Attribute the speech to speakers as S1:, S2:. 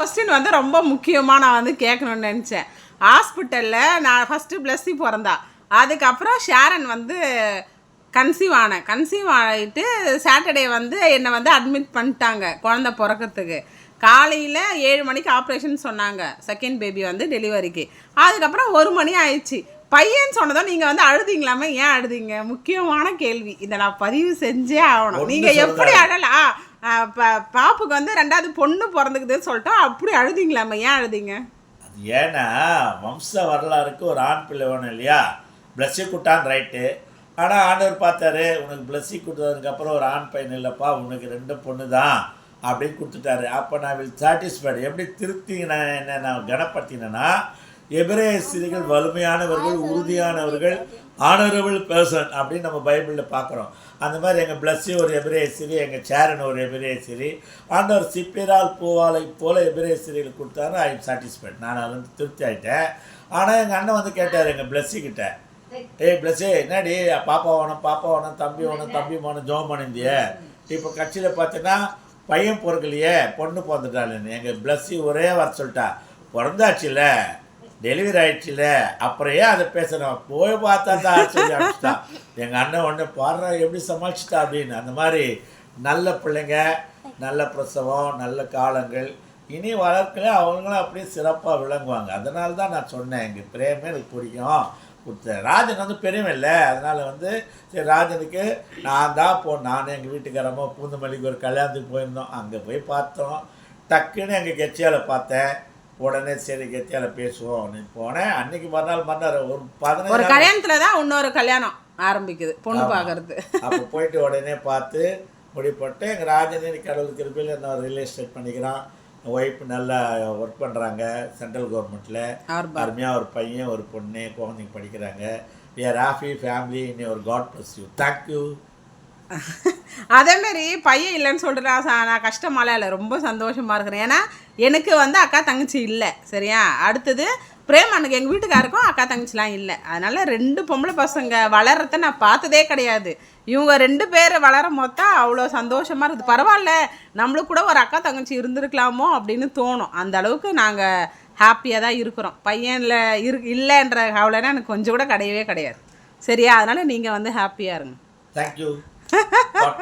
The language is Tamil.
S1: கொஸ்டின் வந்து ரொம்ப முக்கியமாக நான் வந்து கேட்கணும்னு நினச்சேன். ஹாஸ்பிட்டலில் நான் ஃபஸ்ட்டு பிளஸ்ஸி பிறந்தா. அதுக்கப்புறம் ஷாரன் வந்து கன்சீவ் ஆனேன் கன்சீவ் ஆகிட்டு சாட்டர்டே வந்து என்னை வந்து அட்மிட் பண்ணிட்டாங்க குழந்த பிறக்கிறதுக்கு. காலையில் ஏழு மணிக்கு ஆப்ரேஷன் சொன்னாங்க. செகண்ட் பேபி வந்து டெலிவரிக்கு அதுக்கப்புறம் ஒரு மணி ஆயிடுச்சு. பையன் சொன்னதும் நீங்கள் வந்து அழுதிங்களாமே? ஏன் அழுதிங்க? முக்கியமான கேள்வி. இதை நான் பதிவு செஞ்சே ஆகணும். நீங்கள் எப்படி
S2: சொல்லுங்க.
S1: ப- பாப்புக்கு வந்து ரெண்டாவது பொண்ணு பிறந்துக்குதுன்னு சொல்லிட்டு அப்படி அழுதிங்களாமே ஏன் அழுதிங்க?
S2: அது ஏன்னா வம்ச வரலாறுக்கு ஒரு ஆண் பிள்ளை வேணும் இல்லையா? பிளஸ்ஸி குட்டான் ரைட்டு ஆனால் ஆண்டவர் பார்த்தாரு உனக்கு பிளஸ்ஸி கொடுத்ததுக்கப்புறம் ஒரு ஆண் பையன் இல்லைப்பா உனக்கு ரெண்டு பொண்ணு தான் அப்படின்னு கொடுத்துட்டாரு. அப்போ நான் வில் சாட்டிஸ்ஃபைடு எப்படி திருப்தி நான் என்ன நான் கனப்படுத்தினேன்னா எபிரேசிரிகள் வலிமையானவர்கள் உறுதியானவர்கள் ஆனரபிள் பர்சன் அப்படின்னு நம்ம பைபிளில் பார்க்குறோம். அந்த மாதிரி எங்கள் பிளஸ்ஸி ஒரு எபிரேசிரி எங்கள் சேரன் ஒரு எபிரேசிரி ஆண்டவர் சிப்பிரால் பூவாலை போல எபிரேசிரியில் கொடுத்தாரு. ஐ எம் சாட்டிஸ்ஃபைட் நான் அதில் வந்து திருப்தி ஆகிட்டேன் ஆனால் எங்கள் அண்ணன் வந்து கேட்டார் எங்கள் பிளஸ்ஸி கிட்டே ஏய் பிளஸ்ஸி என்னடி? பாப்பா வேணும் பாப்பா வேணும் தம்பி வேணும் தம்பி வேணும் ஜோம் பண்ணிந்திய இப்போ கட்சியில் பார்த்தீங்கன்னா பையன் பிறக்கலையே பொண்ணு பிறந்துட்டாளுன்னு. எங்கள் பிளஸ்ஸி ஒரே வர சொல்லிட்டா பிறந்தாச்சுல டெலிவரி ஆயிடுச்சுல. அப்புறம் ஏன் அதை பேசுகிறோம் போய் பார்த்தா தான் சொல்லி அனுப்பிச்சிட்டான். எங்கள் அண்ணன் ஒன்று பாடுறா எப்படி சமாளிச்சிட்டா அப்படின்னு. அந்த மாதிரி நல்ல பிள்ளைங்க நல்ல பிரசவம் நல்ல காலங்கள். இனி வளர்க்கல அவங்களும் அப்படியே சிறப்பாக விளங்குவாங்க. அதனால தான் நான் சொன்னேன். எங்கள் பிரேமே எனக்கு பிடிக்கும். கொடுத்தேன் ராஜன் வந்து பெரியவன் இல்லை. அதனால் வந்து சரி ராஜனுக்கு நான் தான் போ நான் எங்கள் வீட்டுக்காரம்மா பூந்தமல்லிக்கு ஒரு கல்யாணத்துக்கு போயிருந்தோம். அங்கே போய் பார்த்தோம். டக்குன்னு எங்கள் கெச்சியால் பார்த்தேன். உடனே சரி கெத்தியால பேசுவோம் அப்படின்னு போனேன். அன்னைக்கு மறுநாள் மறுநாள் ஒரு
S1: ஒரு
S2: பதினஞ்சு நாள்
S1: கல்யாணத்துல தான் இன்னொரு கல்யாணம் ஆரம்பிக்குது பொண்ணு. பார்க்கறது
S2: அப்போ போயிட்டு உடனே பார்த்து முடிப்பட்டு எங்கள் ராஜனி கடவுள் திருப்பியில் என்ன ரியல் எஸ்டேட் பண்ணிக்கிறான். ஒய்ஃப் நல்லா ஒர்க் பண்ணுறாங்க சென்ட்ரல் கவர்மெண்ட்டில் அருமையாக ஒரு பையன் ஒரு பொண்ணு குழந்தைங்க படிக்கிறாங்க. We are happy ஃபேமிலி இன்னும் ஒரு காட் ப்ளஸ் யூ தேங்க்யூ
S1: அதே மாதிரி பையன் இல்லைன்னு சொல்கிறேன் நான் நான் கஷ்டமாலாம் இல்லை. ரொம்ப சந்தோஷமா இருக்கிறேன். ஏன்னா எனக்கு வந்து அக்கா தங்கச்சி இல்லை. சரியா? அடுத்தது பிரேம் அன்னைக்கு எங்கள் வீட்டுக்காருக்கும் அக்கா தங்கச்சிலாம் இல்லை. அதனால ரெண்டு பொம்பளை பசங்க வளர்றத நான் பார்த்ததே கிடையாது. இவங்க ரெண்டு பேர் வளர மொத்தம் அவ்வளோ சந்தோஷமா இருக்குது. பரவாயில்ல நம்மளுக்கு கூட ஒரு அக்கா தங்கச்சி இருந்திருக்கலாமோ அப்படின்னு தோணும். அந்த அளவுக்கு நாங்கள் ஹாப்பியாக தான் இருக்கிறோம். பையனில் இரு இல்லைன்ற கவலைன்னா எனக்கு கொஞ்சம் கூட கிடையவே கிடையாது. சரியா? அதனால நீங்கள் வந்து ஹாப்பியாக இருங்க.
S2: Thank you Fuck the-